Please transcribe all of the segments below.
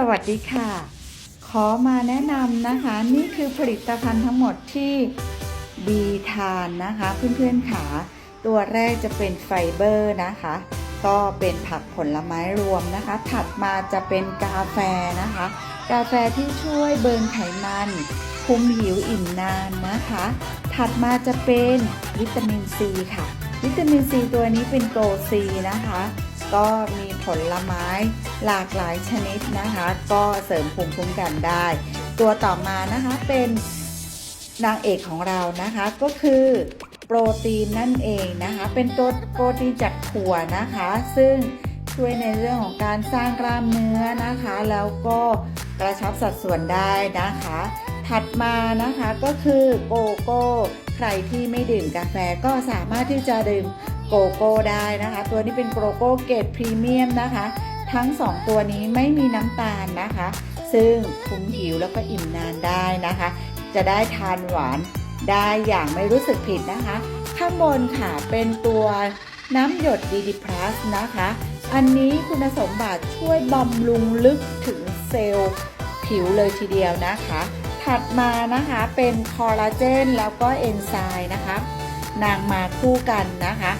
สวัสดีค่ะ ขอมาแนะนำนะคะ นี่คือผลิตภัณฑ์ทั้งหมดที่ดีทานนะคะเพื่อนๆขาตัวแรกจะเป็นไฟเบอร์นะคะ ก็เป็นผักผลไม้รวมนะคะ ถัดมาจะเป็นกาแฟนะคะ กาแฟที่ช่วยเบิร์นไขมันคุมหิวอิ่มนานนะคะ ถัดมาจะเป็นวิตามินซีค่ะ วิตามินซีตัวนี้เป็นโกซีนะคะ ก็มีผลไม้หลากหลายชนิดนะคะ ก็เสริมภูมิคุ้มกันได้ ตัวต่อมานะคะเป็นนางเอกของเรานะคะก็คือโปรตีนนั่นเองนะคะ เป็นตัวโปรตีนจากถั่วนะคะ ซึ่งช่วยในเรื่องของการสร้างกล้ามเนื้อนะคะ แล้วก็กระชับสัดส่วนได้นะคะ ถัดมานะคะก็คือโกโก้ ใครที่ไม่ดื่มกาแฟก็สามารถที่จะดื่ม โกโก้ได้นะคะ ตัวนี้เป็นโกโก้เกรดพรีเมียมนะคะ ทั้ง 2 ตัวนี้ไม่มีน้ำตาลนะคะ ซึ่งคุมหิวแล้วก็อิ่มนานได้นะคะ จะได้ทานหวานได้อย่างไม่รู้สึกผิดนะคะ ข้างบนค่ะเป็นตัวน้ำหยดดีดีพลัสนะคะ อันนี้คุณสมบัติช่วยบำรุงลึกถึงเซลล์ผิวเลยทีเดียวนะคะ ถัดมานะคะเป็นคอลลาเจนแล้วก็เอนไซม์นะคะ นางมาคู่กันนะคะ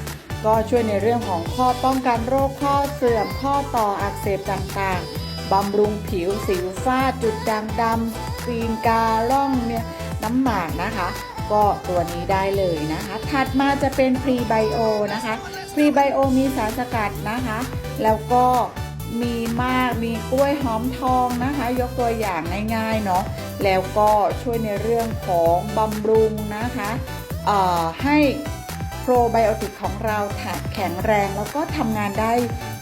ก็ช่วยในเรื่องของข้อป้องกันโรคข้อเสื่อมข้อต่ออักเสบต่างๆ บำรุงผิวสิวฝ้าจุดด่างดำตีนการ่องเนี่ยน้ำหมากนะคะ ก็ตัวนี้ได้เลยนะคะ ถัดมาจะเป็นพรีไบโอนะคะพรีไบโอมีสารสกัดนะคะ แล้วก็มีมากมีกล้วยหอมทองนะคะ ยกตัวอย่างง่ายๆเนาะแล้วก็ช่วยในเรื่องของบำรุงนะคะเอ่อให้ รไบโอติกของเราแข็งแรงแล้วก็ทำงานได้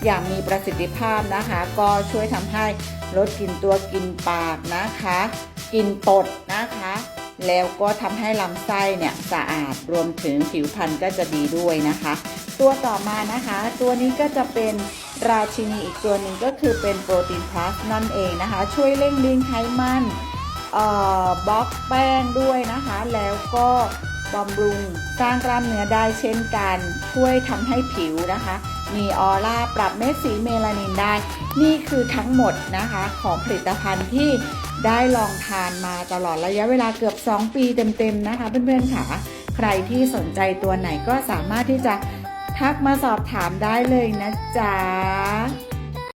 อย่างมีประสิทธิภาพนะคะ ก็ช่วยทำให้ลดกลิ่นตัวกลิ่นปากนะคะกลิ่นตดนะคะ แล้วก็ทำให้ลำไส้เนี่ยสะอาดรวมถึงผิวพรรณก็จะดีด้วยนะคะ ตัวต่อมานะคะ ตัวนี้ก็จะเป็นราชินีอีกตัวหนึ่งก็คือเป็นโปรตีนพลัสนั่นเองนะคะ ช่วยเร่งลิงไขมันบล็อกแป้งด้วยนะคะ แล้วก็ บำรุง สร้างกล้ามเนื้อได้เช่นกัน ช่วยทำให้ผิวนะคะ มีออร่าปรับเม็ดสีเมลานินได้ นี่คือทั้งหมดนะคะของผลิตภัณฑ์ที่ได้ลองทานมาตลอดระยะเวลาเกือบ 2 ปีเต็มๆนะคะเพื่อนๆค่ะ ใครที่สนใจตัวไหนก็สามารถที่จะทักมาสอบถามได้เลยนะจ๊ะ